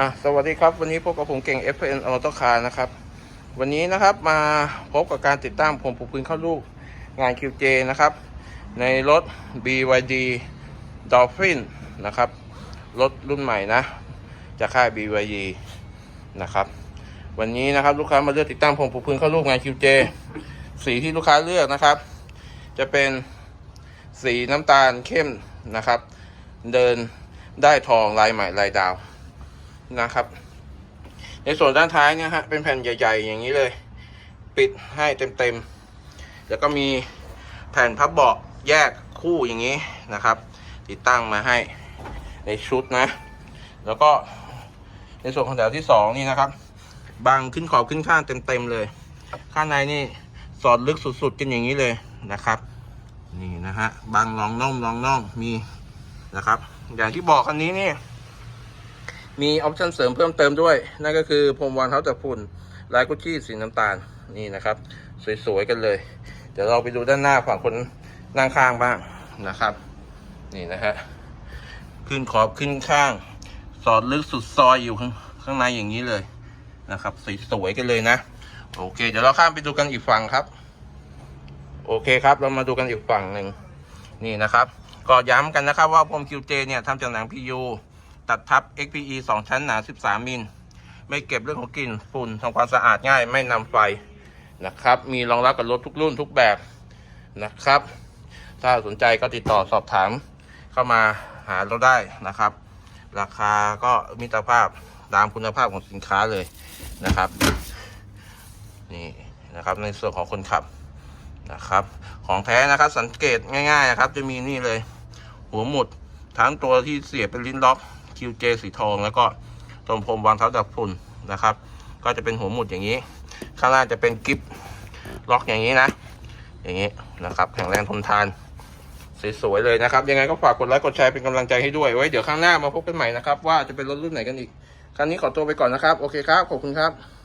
อะสวัสดีครับวันนี้พบกับผมเก่ง FN Auto Car นะครับ วันนี้นะครับมาพบกับการติดตั้งผมผูพื้นเข้าลูกงาน QJ นะครับ ในรถ BYD Dolphin นะครับ รถรุ่นใหม่นะจากค่าย BYD นะครับ วันนี้นะครับลูกค้ามาเลือกติดตั้งผมผูพื้นเข้าลูกงาน QJ สีที่ลูกค้าเลือกนะครับ จะเป็นสีน้ำตาลเข้มนะครับ เดินได้ทองลายใหม่ลายดาว นะครับ ในส่วนด้านท้ายเนี่ยฮะเป็นแผ่นใหญ่ ๆ อย่างนี้เลย ปิดให้เต็มๆแล้วก็มีแผ่นพับเบาะแยกคู่อย่างนี้นะครับ ติดตั้งมาให้ในชุดนะ แล้วก็ในส่วนของแถวที่สองนี่นะครับบังขึ้นขอบขึ้นข้างเต็มๆเลย ข้างในนี่สอดลึกสุดๆกันอย่างนี้เลยนะครับ นี่นะฮะบังรองน่องรองน่องมีนะครับ อย่างที่บอกคันนี้นี่ มีออปชั่นเสริมเพิ่มเติมด้วย นั่นก็คือพรมวานเท้าจับฝุ่นลายกุชชี่สีน้ำตาลนี่นะครับ สวยๆกันเลย เดี๋ยวเราไปดูด้านหน้าฝั่งคนนั่งข้างบ้างนะครับ นี่นะฮะขึ้นขอบขึ้นข้าง สอดลึกสุดซอยอยู่ข้างข้างในอย่างนี้เลยนะครับสวยๆกันเลยนะ โอเค เดี๋ยวเราข้ามไปดูกันอีกฝั่งครับ โอเคครับ เรามาดูกันอีกฝั่งหนึ่งนี่นะครับ ก็ย้ำกันนะครับว่าพรม QJ เนี่ยทำจากหนัง PU ตัดทับ XPE 2 ชั้นหนา 13 มิล ไม่เก็บเรื่องของกลิ่นฝุ่นทำความสะอาดง่ายไม่นำไฟนะครับ มีรองรับกับรถทุกรุ่นทุกแบบนะครับ ถ้าสนใจก็ติดต่อสอบถามเข้ามาหาเราได้นะครับ ราคาก็มิตรภาพตามคุณภาพของสินค้าเลยนะครับนี่นะครับในส่วนของคนขับนะครับ ของแท้นะครับสังเกตง่ายๆนะครับ จะมีนี่เลย หัวหมุดทั้งตัวที่เสียบเป็นลิ้นล็อก QJ สีทอง แล้วก็ตรงพรมวางเท้าดับฝุ่นนะครับ ก็จะเป็นหัวหมุดอย่างนี้ ข้างล่างจะเป็นกิฟล็อกอย่างนี้นะ อย่างนี้นะครับแข็งแรงทนทานสวยๆเลยนะครับ ยังไงก็ฝากกดไลค์กดแชร์เป็นกำลังใจให้ด้วยไว้เดี๋ยวข้างหน้ามาพบกันใหม่นะครับ ว่าจะเป็นรถรุ่นไหนกันอีกครั้งนี้ขอตัวไปก่อนนะครับ โอเคครับ ขอบคุณครับ